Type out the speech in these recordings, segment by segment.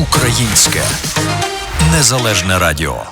Українське незалежне радіо.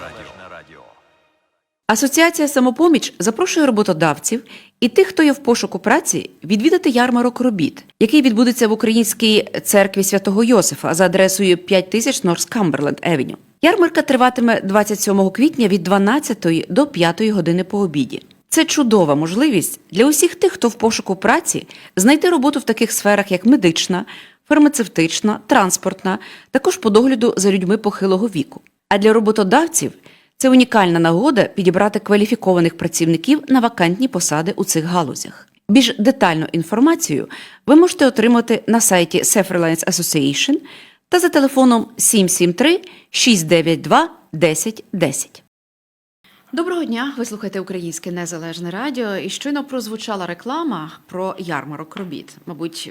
Асоціація самопоміч запрошує роботодавців і тих, хто є в пошуку праці, відвідати ярмарок робіт, який відбудеться в українській церкві святого Йосифа за адресою 5000 Норс Камберленд Евеню. Ярмарка триватиме 27 квітня від 12 до 5 години по обіді. Це чудова можливість для усіх тих, хто в пошуку праці, знайти роботу в таких сферах, як медична, фармацевтична, транспортна, також по догляду за людьми похилого віку. А для роботодавців це унікальна нагода підібрати кваліфікованих працівників на вакантні посади у цих галузях. Більш детальну інформацію ви можете отримати на сайті Safe Reliance Association та за телефоном 773 692 1010. Доброго дня! Ви слухаєте Українське Незалежне Радіо. І щойно прозвучала реклама про ярмарок робіт. Мабуть,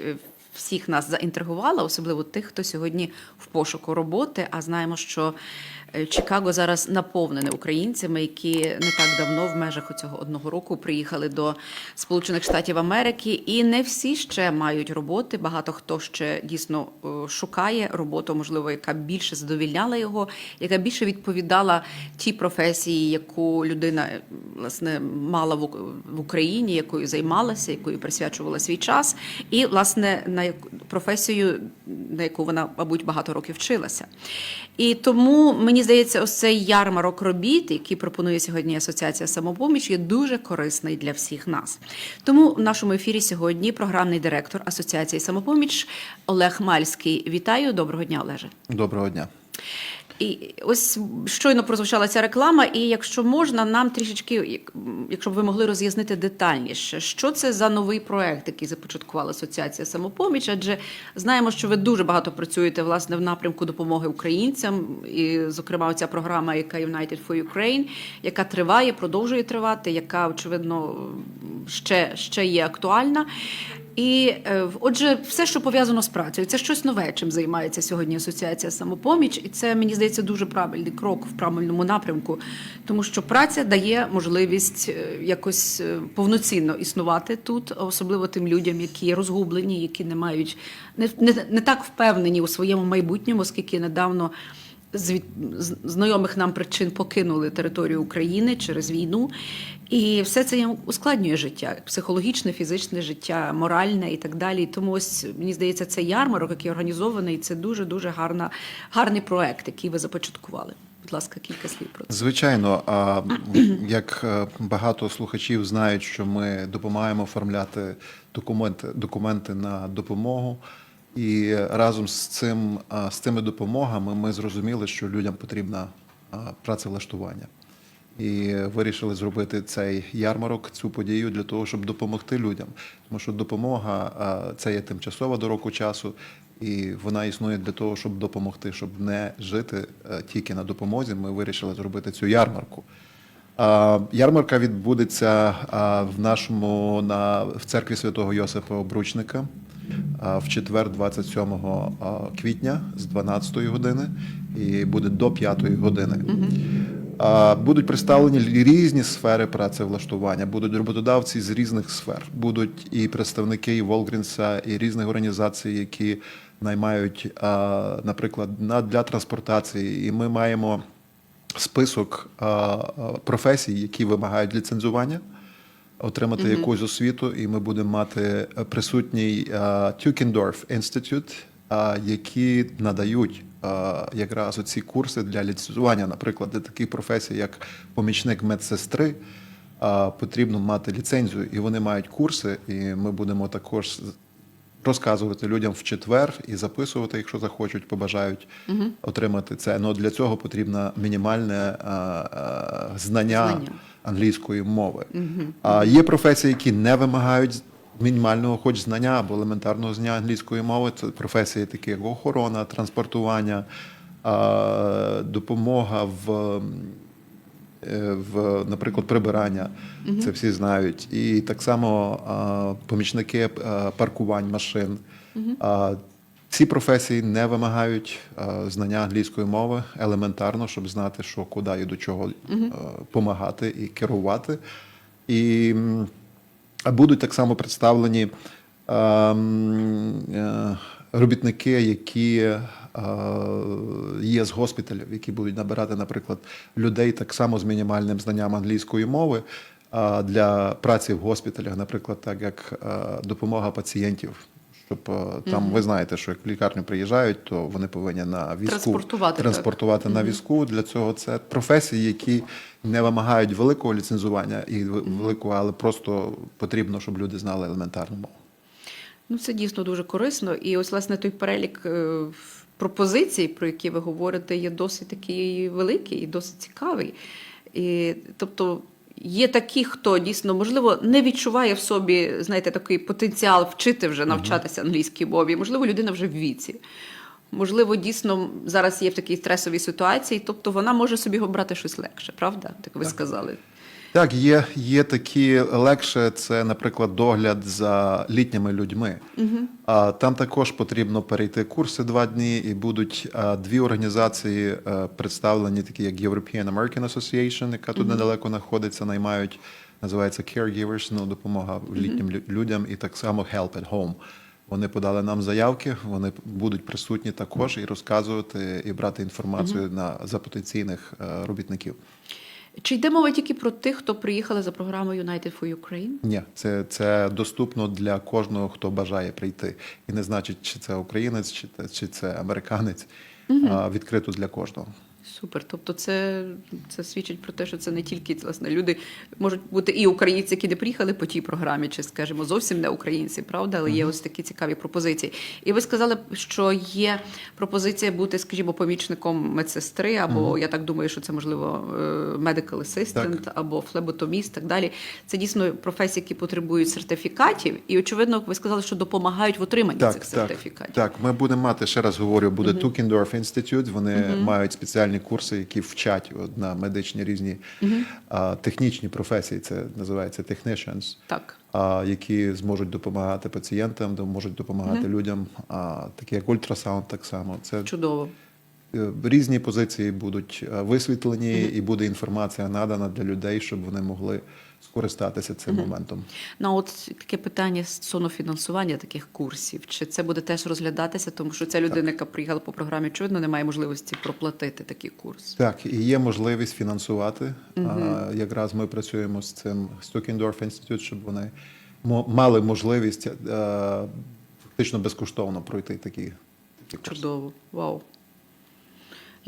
всіх нас заінтригувала, особливо тих, хто сьогодні в пошуку роботи. А знаємо, що Чикаго зараз наповнене українцями, які не так давно, в межах цього одного року, приїхали до Сполучених Штатів Америки, і не всі ще мають роботи. Багато хто ще дійсно е, шукає роботу, можливо, яка більше задовільняла його, яка більше відповідала тій професії, яку людина е, власне мала в Україні, якою займалася, якою присвячувала свій час, і власне на професію, на яку вона, мабуть, багато років вчилася. І тому мені здається, ось цей ярмарок робіт, який пропонує сьогодні Асоціація самопоміч, є дуже корисний для всіх нас. Тому в нашому ефірі сьогодні програмний директор Асоціації самопоміч Олег Мальський. Вітаю, доброго дня, Олеже. Доброго дня. І ось щойно прозвучала ця реклама, і якщо можна, нам трішечки, якщо б ви могли роз'яснити детальніше, що це за новий проект, який започаткувала Асоціація самопоміч, адже знаємо, що ви дуже багато працюєте власне в напрямку допомоги українцям, і, зокрема, ця програма, яка United for Ukraine, яка триває, продовжує тривати, яка очевидно ще, ще є актуальна. І е, отже, все, що пов'язано з працею, це щось нове, чим займається сьогодні Асоціація самопоміч, і це мені здається дуже правильний крок в правильному напрямку, тому що праця дає можливість е, якось е, повноцінно існувати тут, особливо тим людям, які розгублені, які не мають не, не, не так впевнені у своєму майбутньому, оскільки недавно з знайомих нам причин покинули територію України через війну. І все це ускладнює життя, психологічне, фізичне життя, моральне і так далі. Тому ось мені здається, це ярмарок, який організований, це дуже дуже гарна, гарний проект, який ви започаткували. Будь ласка, кілька слів про це. Звичайно, а, як е, багато слухачів знають, що ми допомагаємо оформляти документи, документи на допомогу. І разом з цим з цими допомогами ми зрозуміли, що людям потрібно а, працевлаштування. І вирішили зробити цей ярмарок, цю подію для того, щоб допомогти людям. Тому що допомога це є тимчасова до року часу, і вона існує для того, щоб допомогти, щоб не жити е, тільки на допомозі. Ми вирішили зробити цю ярмарку. Ярмарка відбудеться в нашому на в церкві святого Йосипа Обручника в четвер, 27 а, квітня з 12 години і буде до 5 години. Будуть представлені різні сфери працевлаштування, будуть роботодавці з різних сфер, будуть і представники і Волгрінса, і різних організацій, які наймають, наприклад, на для транспортації. І ми маємо список професій, які вимагають ліцензування, отримати якусь освіту, і ми будемо мати е, присутній Тюкендорф Інститут, які надають якраз оці курси для ліцензування, наприклад, для таких професій, як помічник медсестри. Потрібно мати ліцензію, і вони мають курси, і ми будемо також розказувати людям в четвер і записувати, якщо захочуть, побажають отримати це. Ну для цього потрібно мінімальне а, а, знання, Знання. Англійської мови. А є професії, які не вимагають мінімального, хоч знання або елементарного знання англійської мови. Це професії, такі як охорона, транспортування, допомога в. е, В, наприклад, прибирання, це всі знають, і так само а, помічники а, паркувань машин. А, ці професії не вимагають а, знання англійської мови елементарно, щоб знати, що куди і до чого допомагати і керувати. І будуть так само представлені е, робітники, які е, є з госпіталів, які будуть набирати, наприклад, людей так само з мінімальним знанням англійської мови. Для праці в госпіталях, наприклад, так як е, допомога пацієнтів, щоб е, там ви знаєте, що як в лікарню приїжджають, то вони повинні на візку Транспортувати, так. на візку. Для цього це професії, які не вимагають великого ліцензування і великого, але просто потрібно, щоб люди знали елементарну мову. Ну, це дійсно дуже корисно. І ось, власне, той перелік е, пропозицій, про які ви говорите, є досить такий великий і досить цікавий. І, тобто, є такі, хто дійсно, можливо, не відчуває в собі, знаєте, такий потенціал вчити вже навчатися англійській мові. Можливо, людина вже в віці. Можливо, дійсно зараз є в такій стресовій ситуації, тобто вона може собі обрати щось легше, правда? Так ви сказали. Так, є, є такі легше, це, наприклад, догляд за літніми людьми. А там також потрібно перейти курси два дні, і будуть а, дві організації е, представлені, такі як European American Association, яка тут недалеко знаходиться, наймають, називається Caregivers, ну, допомога літнім лю- людям, і так само Help at Home. Вони подали нам заявки, вони будуть присутні також і розказувати, і брати інформацію на за потенційних е, робітників. Чи йде мова тільки про тих, хто приїхали за програмою United for Ukraine? Ні, це, це доступно для кожного, хто бажає прийти. І не значить, чи це українець, чи, те- чи це американець. А, відкрито для кожного. Супер. Тобто, це, це свідчить про те, що це не тільки власне люди можуть бути і українці, які не приїхали по тій програмі, чи скажімо, зовсім не українці, правда, але є ось такі цікаві пропозиції. І ви сказали, що є пропозиція бути, скажімо, помічником медсестри, або я так думаю, що це можливо е, medical assistant, Так. або флеботоміст, так далі. Це дійсно професії, які потребують сертифікатів, і очевидно, ви сказали, що допомагають в отриманні цих Так, так, сертифікатів. так, ми будемо мати, ще раз говорю, буде Tukendorf Institute, Вони мають спеціальні курси, які вчать от, на медичні різні а, технічні професії, це називається technicians. Так. а, які зможуть допомагати пацієнтам, можуть допомагати людям, а, такі як ультрасаунд, так само. Це Чудово. Е, Різні позиції будуть е, висвітлені, і буде інформація надана для людей, щоб вони могли скористатися цим моментом. Ну, от таке питання стосовно фінансування таких курсів. Чи це буде теж розглядатися, тому що ця людина, яка приїхала по програмі, очевидно, не має можливості проплатити такий курс. Так, і є можливість фінансувати. А, Якраз ми працюємо з цим Стукендорф Інститут, щоб вони мали можливість е, фактично безкоштовно пройти такі, такі курси. Чудово, вау.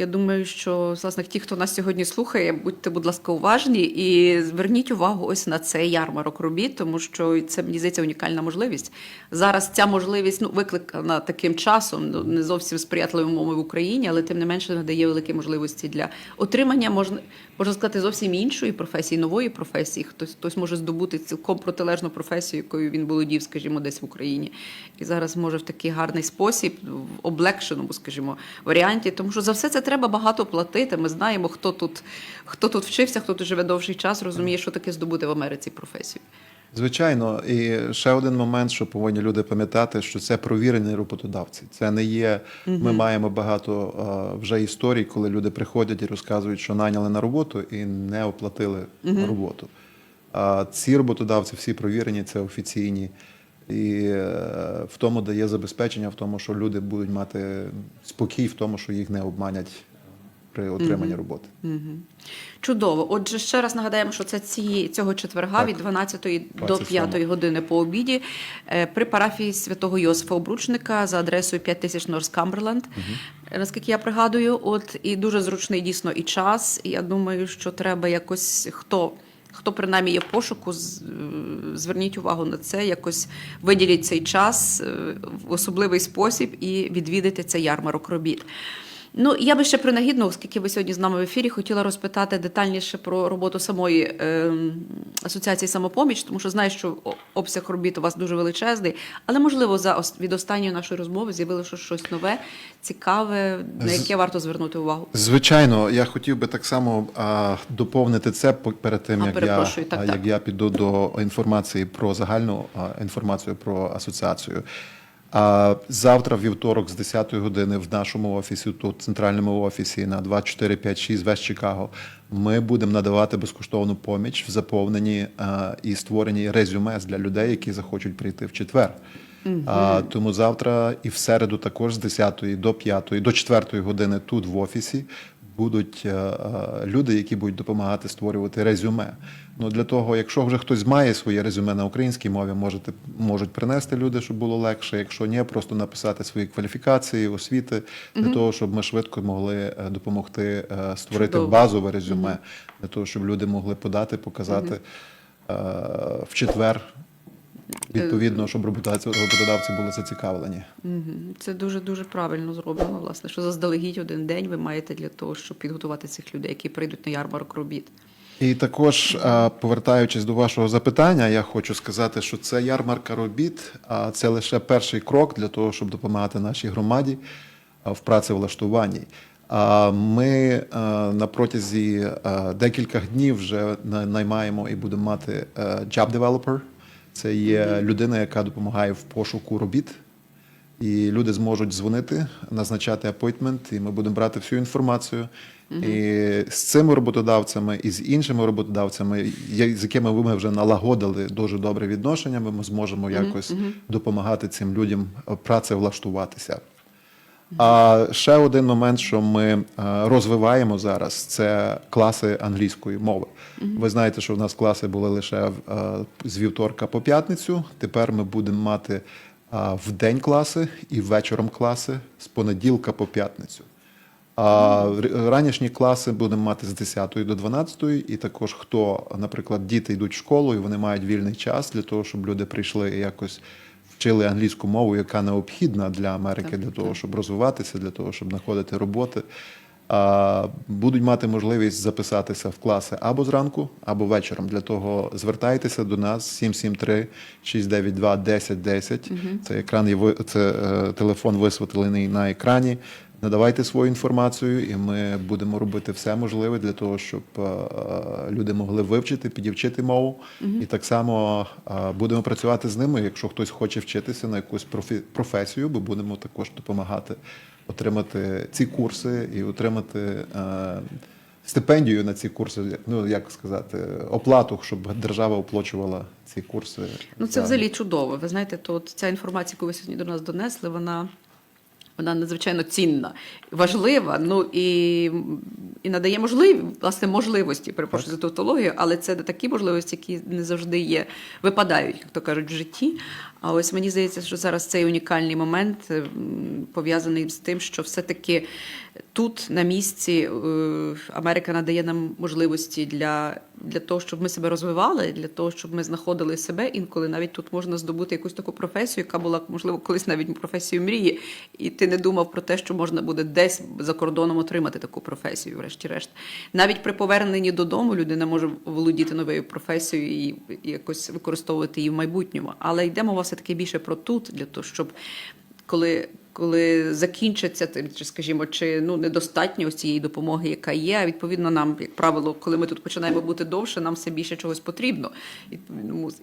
Я думаю, що власне ті, хто нас сьогодні слухає, будьте, будь ласка, уважні і зверніть увагу ось на цей ярмарок робіт, тому що це мені здається унікальна можливість. Зараз ця можливість ну викликана таким часом, ну не зовсім сприятливими умовами в Україні, але тим не менше надає великі можливості для отримання можна можна сказати зовсім іншої професії, нової професії. Хтось хтось може здобути цілком протилежну професію, якою він володів, скажімо, десь в Україні, і зараз може в такий гарний спосіб, в облегшеному, скажімо, варіанті, тому що за все це треба багато платити. Ми знаємо, хто тут, хто тут вчився, хто тут живе довший час, розуміє, що таке здобути в Америці професію. Звичайно, і ще один момент, що повинні люди пам'ятати, що це провірені роботодавці. Це не є. Ми маємо багато вже історій, коли люди приходять і розказують, що наняли на роботу і не оплатили роботу. А ці роботодавці всі провірені, це офіційні. І е, в тому дає забезпечення, в тому, що люди будуть мати спокій в тому, що їх не обманять при отриманні роботи. Чудово. Отже, ще раз нагадаємо, що це ці, цього четверга Так. від 12 до 27. 5 години по обіді е, при парафії святого Йосифа Обручника за адресою 5000 Норс Камберленд. Е, Наскільки я пригадую, от і дуже зручний дійсно і час. І я думаю, що треба якось хто. Хто принаймні є в пошуку, е, зверніть увагу на це, якось виділіть цей час е, в особливий спосіб і відвідайте цей ярмарок робіт. Ну, я би ще принагідно, оскільки ви сьогодні з нами в ефірі, хотіла розпитати детальніше про роботу самої ем, асоціації самопоміч, тому що знаю, що обсяг робіт у вас дуже величезний, але можливо за від останньої нашої розмови з'явилося щось нове, цікаве, на яке варто звернути увагу. Звичайно, я хотів би так само а, доповнити це перед тим, А, як я, так, а, так. як я піду до інформації про загальну а, інформацію про асоціацію. А завтра, вівторок, з 10 години в нашому офісі, тут в центральному офісі на 2456 Вест Чикаго, ми будемо надавати безкоштовну поміч в заповненні а, і створенні резюме для людей, які захочуть прийти в четвер. А, тому завтра і в середу також з 10 до 5, до 4 години тут в офісі будуть е, е, люди, які будуть допомагати створювати резюме. Ну для того, якщо вже хтось має своє резюме на українській мові, можете можуть принести люди, щоб було легше. Якщо ні, просто написати свої кваліфікації, освіти для того, щоб ми швидко могли е, допомогти створити Чудово. базове резюме, для того, щоб люди могли подати, показати е, в четвер. Відповідно, щоб роботодавці, були зацікавлені. Це дуже дуже правильно зроблено, власне, що заздалегідь один день ви маєте для того, щоб підготувати цих людей, які прийдуть на ярмарок робіт. І також, е, повертаючись до вашого запитання, я хочу сказати, що це ярмарка робіт, а це лише перший крок для того, щоб допомагати нашій громаді е, в працевлаштуванні. А Ми е, на протязі е, декількох днів вже на- наймаємо і будемо мати е, job developer. Це є людина, яка допомагає в пошуку робіт. І люди зможуть дзвонити, назначати апойтмент, і ми будемо брати всю інформацію. І з цими роботодавцями, і з іншими роботодавцями, з якими ми вже налагодили дуже добре відношення, ми зможемо якось допомагати цим людям працевлаштуватися. А ще один момент, що ми е, розвиваємо зараз, це класи англійської мови. Ви знаєте, що в нас класи були лише е, з вівторка по п'ятницю. Тепер ми будемо мати е, в день класи і вечором класи з понеділка по п'ятницю. А ранішні класи будемо мати з 10 до 12, і також хто, наприклад, діти йдуть в школу і вони мають вільний час для того, щоб люди прийшли і якось вчили англійську мову, яка необхідна для Америки, для того, щоб розвиватися, для того, щоб знаходити роботи. А, будуть мати можливість записатися в класи або зранку, або вечором. Для того звертайтеся до нас 773 692 1010. Це екран є це е, телефон висвітлений на екрані. Надавайте свою інформацію, і ми будемо робити все можливе для того, щоб е, люди могли вивчити, підівчити мову. І так само е, будемо працювати з ними. Якщо хтось хоче вчитися на якусь профі- професію, ми будемо також допомагати отримати ці курси і отримати е, стипендію на ці курси. Ну як сказати, оплату, щоб держава оплачувала ці курси. Ну, це взагалі чудово. Ви знаєте, то от ця інформація, яку ви сьогодні до нас донесли, вона, вона надзвичайно цінна, важлива, ну і, і надає можливі, власне, можливості, перепрошую за тавтологію, але це такі можливості, які не завжди є, випадають, як то кажуть, в житті. А ось мені здається, що зараз цей унікальний момент пов'язаний з тим, що все-таки тут, на місці, е, Америка надає нам можливості для, для того, щоб ми себе розвивали, для того, щоб ми знаходили себе. Інколи навіть тут можна здобути якусь таку професію, яка була, можливо, колись навіть професією мрії, і ти не думав про те, що можна буде десь за кордоном отримати таку професію, врешті-решт. Навіть при поверненні додому людина може володіти новою професією і, якось використовувати її в майбутньому. Але йде мова все-таки більше про тут, для того, щоб коли, коли закінчиться тим, чи скажімо, чи ну недостатньо ось цієї допомоги, яка є. а Відповідно, нам, як правило, коли ми тут починаємо бути довше, нам все більше чогось потрібно.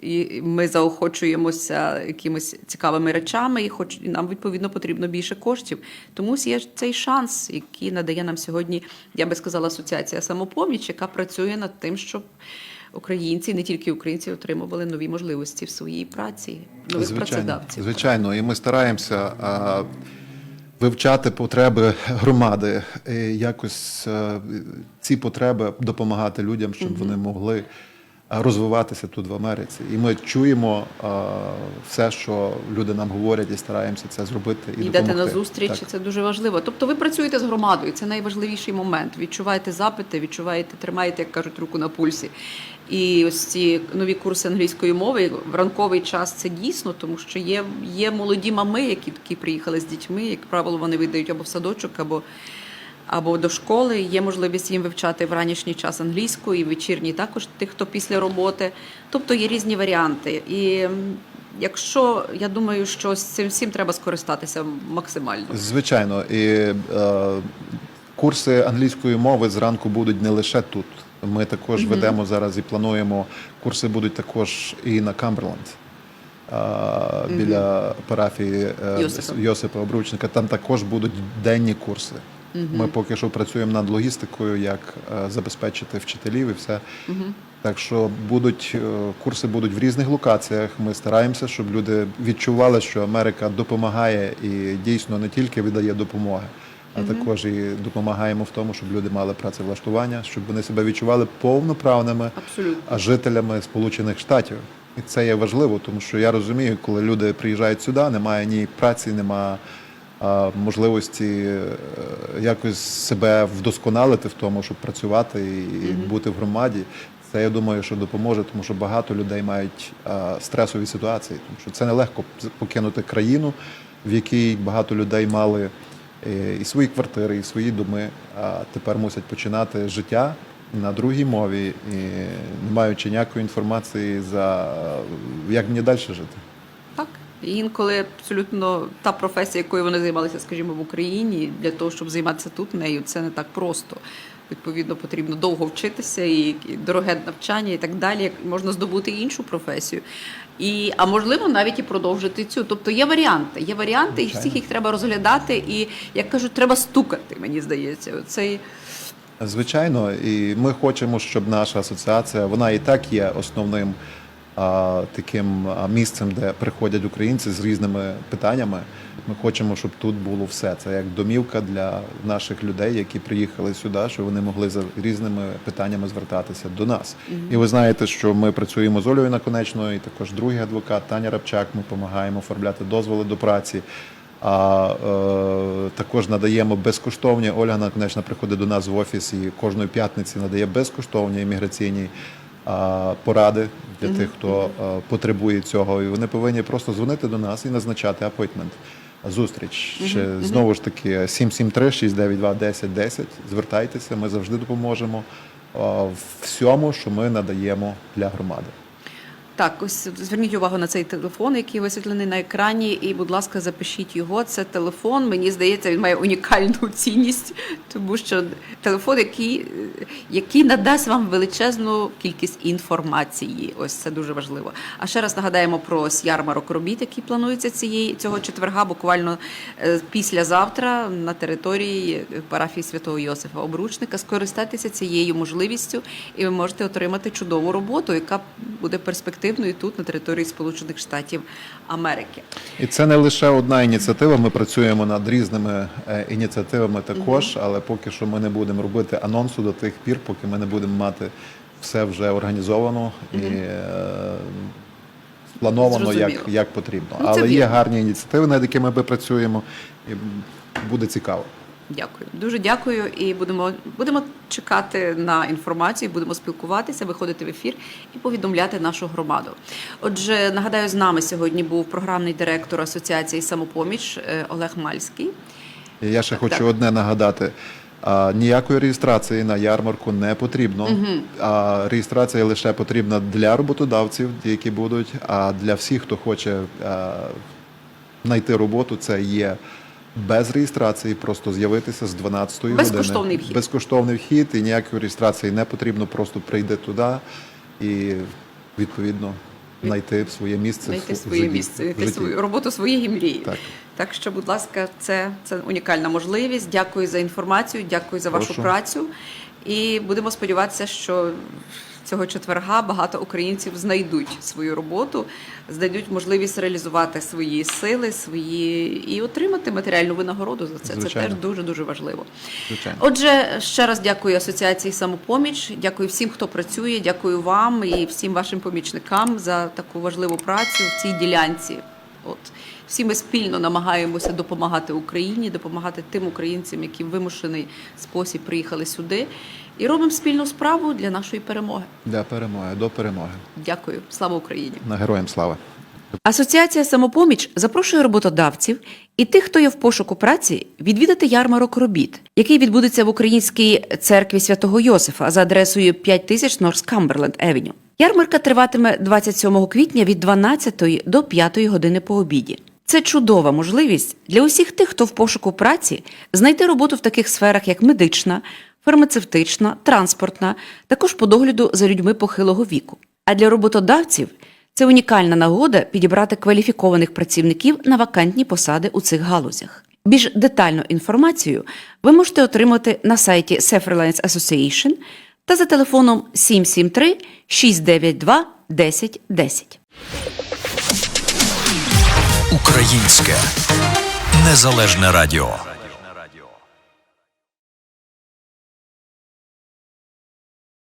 І ми заохочуємося якимись цікавими речами, і хоч і нам відповідно потрібно більше коштів. Тому є цей шанс, який надає нам сьогодні, я би сказала, асоціація самопоміч, яка працює над тим, щоб. Українці, не тільки українці, отримували нові можливості в своїй праці, нових працедавців. Звичайно, і ми стараємося а, вивчати потреби громади, якось ці потреби допомагати людям, щоб вони могли розвиватися тут в Америці. І ми чуємо все, що люди нам говорять, і стараємося це зробити. І Йдете допомогти. на зустріч, Так. це дуже важливо. Тобто ви працюєте з громадою, це найважливіший момент. Відчуваєте запити, відчуваєте, тримаєте, як кажуть, руку на пульсі. І ось ці нові курси англійської мови в ранковий час це дійсно, тому що є, є молоді мами, які такі приїхали з дітьми. Як правило, вони видають або в садочок, або, або до школи. Є можливість їм вивчати в ранішній час англійську і вечірній також тих, хто після роботи. Тобто є різні варіанти. І якщо я думаю, що з цим всім треба скористатися максимально. Звичайно, і е, курси англійської мови зранку будуть не лише тут. Ми також ведемо зараз і плануємо. Курси будуть також і на Камберленд. е, Біля парафії е, Йосипа. Йосипа Обручника. Там також будуть денні курси. Ми поки що працюємо над логістикою, як е, забезпечити вчителів і все. Так що будуть е, курси будуть в різних локаціях. Ми стараємося, щоб люди відчували, що Америка допомагає і дійсно не тільки видає допомоги, а також і допомагаємо в тому, щоб люди мали працевлаштування, щоб вони себе відчували повноправними Абсолютно. жителями Сполучених Штатів. І це є важливо, тому що я розумію, коли люди приїжджають сюди, немає ні праці, немає можливості е, якось себе вдосконалити в тому, щоб працювати і бути в громаді. Це я думаю, що допоможе, тому що багато людей мають стресові ситуації, тому що це нелегко покинути країну, в якій багато людей мали е, і свої квартири, і свої доми, а тепер мусять починати життя на другій мові, і не маючи ніякої інформації за як мені далі жити. Інколи абсолютно та професія, якою вони займалися, скажімо, в Україні, для того, щоб займатися тут нею, це не так просто. Відповідно, потрібно довго вчитися і дороге навчання і так далі. Як можна здобути іншу професію. І, а можливо, навіть і продовжити цю. Тобто є варіанти. Є варіанти, і всіх їх треба розглядати. І як кажуть, треба стукати, мені здається. Цей Звичайно, і ми хочемо, щоб наша асоціація, вона і так є основним таким місцем, де приходять українці з різними питаннями. Ми хочемо, щоб тут було все. Це як домівка для наших людей, які приїхали сюди, щоб вони могли за різними питаннями звертатися до нас. І ви знаєте, що ми працюємо з Олею Наконечною, і також другий адвокат Таня Рабчак. Ми допомагаємо оформляти дозволи до праці. А е, також надаємо безкоштовні. Ольга Наконечна приходить до нас в офіс і кожної п'ятниці надає безкоштовні імміграційні поради для тих, хто потребує цього. І вони повинні просто дзвонити до нас і назначати апойтмент. Зустріч Ще, знову ж таки 773 692 10 10. Звертайтеся, ми завжди допоможемо в всьому, що ми надаємо для громади. Так, ось зверніть увагу на цей телефон, який висвітлений на екрані, і, будь ласка, запишіть його. Це телефон. Мені здається, він має унікальну цінність, тому що телефон, який, який надасть вам величезну кількість інформації. Ось це дуже важливо. А ще раз нагадаємо про ярмарок робіт, який планується цієї цього четверга, буквально е, післязавтра на території парафії святого Йосифа Обручника. Скористайтеся цією можливістю, і ви можете отримати чудову роботу, яка буде перспективною тут, на території Сполучених Штатів Америки. І це не лише одна ініціатива. Ми працюємо над різними е, ініціативами також, але поки що ми не будемо робити анонсу до тих пір, поки ми не будемо мати все вже організовано і е, сплановано, як, як потрібно. Ну, але є гарні ініціативи, над якими ми працюємо, і буде цікаво. Дякую, дуже дякую. І будемо будемо чекати на інформацію, будемо спілкуватися, виходити в ефір і повідомляти нашу громаду. Отже, нагадаю, з нами сьогодні був програмний директор асоціації самопоміч е, Олег Мальський. Я ще Так, хочу так. одне нагадати. А, ніякої реєстрації на ярмарку не потрібно. А реєстрація лише потрібна для роботодавців, які будуть. А для всіх, хто хоче а, знайти роботу, це є без реєстрації, просто з'явитися з 12 години. Безкоштовний вхід. Безкоштовний вхід і ніякої реєстрації не потрібно. Просто прийди туди і відповідно знайти своє місце. в своє житті- місце, знайти свою роботу своєї мрії. Так. так що, будь ласка, це, це унікальна можливість. Дякую за інформацію, дякую за вашу Прошу. працю. І будемо сподіватися, що цього четверга багато українців знайдуть свою роботу, знайдуть можливість реалізувати свої сили, свої і отримати матеріальну винагороду за це. Це теж дуже дуже важливо. Звичайно. Отже, ще раз дякую асоціації самопоміч. Дякую всім, хто працює. Дякую вам і всім вашим помічникам за таку важливу працю в цій ділянці. От всі ми спільно намагаємося допомагати Україні, допомагати тим українцям, які в вимушений спосіб приїхали сюди, і робимо спільну справу для нашої перемоги. Для перемоги, до перемоги. Дякую, слава Україні! На героям слава. Асоціація самопоміч запрошує роботодавців і тих, хто є в пошуку праці, відвідати ярмарок робіт, який відбудеться в українській церкві святого Йосифа за адресою 5000 Норс Камберленд Евеню. Ярмарка триватиме 27 квітня від 12 до 5 години по обіді. Це чудова можливість для усіх тих, хто в пошуку праці, знайти роботу в таких сферах, як медична, фармацевтична, транспортна, також по догляду за людьми похилого віку. А для роботодавців це унікальна нагода підібрати кваліфікованих працівників на вакантні посади у цих галузях. Більш детальну інформацію ви можете отримати на сайті Sefrelines Association та за телефоном 773 692 1010. Українське незалежне радіо.